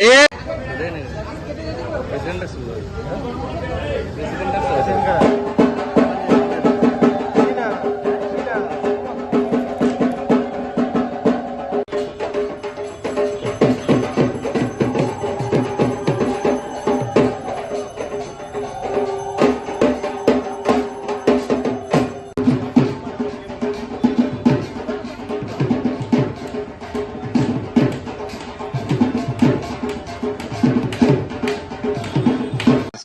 Presiden Presiden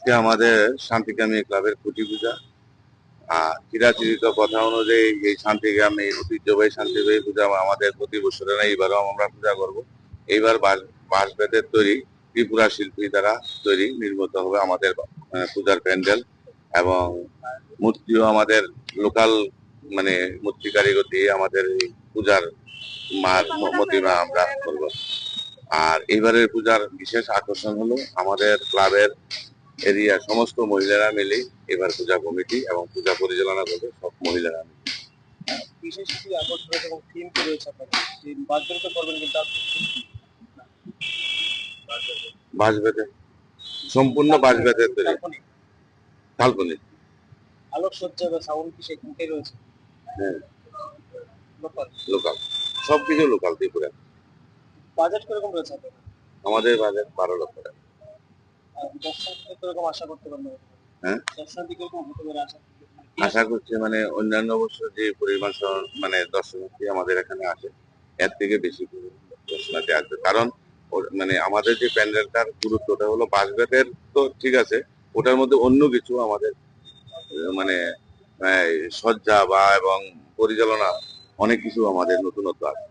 আজকে আমাদের শান্তিকামী ক্লাবের খুঁটি পূজা। চিরাচরিত কথা অনুযায়ী এই শান্তিকামী ঐতিহ্যবাহী শান্তিবাহী পূজা আমাদের প্রতি বছরে না, এইবারও আমরা পূজা করব। এইবার বাঁশ- বেতের তৈরি ত্রিপুরা শিল্পী দ্বারা তৈরি নির্মিত হবে আমাদের পূজার প্যান্ডেল এবং মূর্তিও আমাদের লোকাল মানে মূর্তি কারিগর দিয়ে আমাদের এই পূজার মার প্রতিমা আমরা করব। আর এইবারের পূজার বিশেষ আকর্ষণ হলো আমাদের ক্লাবের এরিয়া সমস্ত মহিলারা মিলে এবার পূজা কমিটি এবং পূজা পরিচালনা করবে সব মহিলারা মিলে। বিশেষ কিছু আকর্ষণ এবং থিম তো রয়েছে আপনাদের? যে বাজবেন করবেন কিন্তু আপনি সম্পূর্ণ তৈরি। কাল্পনিক আলোকসজ্জা বা সাউন্ড কি সেখানটাই রয়েছে? হ্যাঁ। লোকাল লোকাল সবকিছু লোকাল ত্রিপুরা বাজেট কীরকম রয়েছে আমাদের বাজেট বারো লক্ষ টাকা। হ্যাঁ? আশা করছি মানে অন্যান্য বছর যে পরিমাণ মানে দর্শনার্থী আমাদের এখানে আসে, এর থেকে বেশি দর্শনার্থী আসবে কারণ মানে আমাদের যে প্যান্ডেলটার গুরুত্বটা হলো বেতের তো ঠিক আছে, ওটার মধ্যে অন্য কিছু আমাদের মানে সজ্জা বা এবং পরিচালনা অনেক কিছু আমাদের নতুনত্ব আছে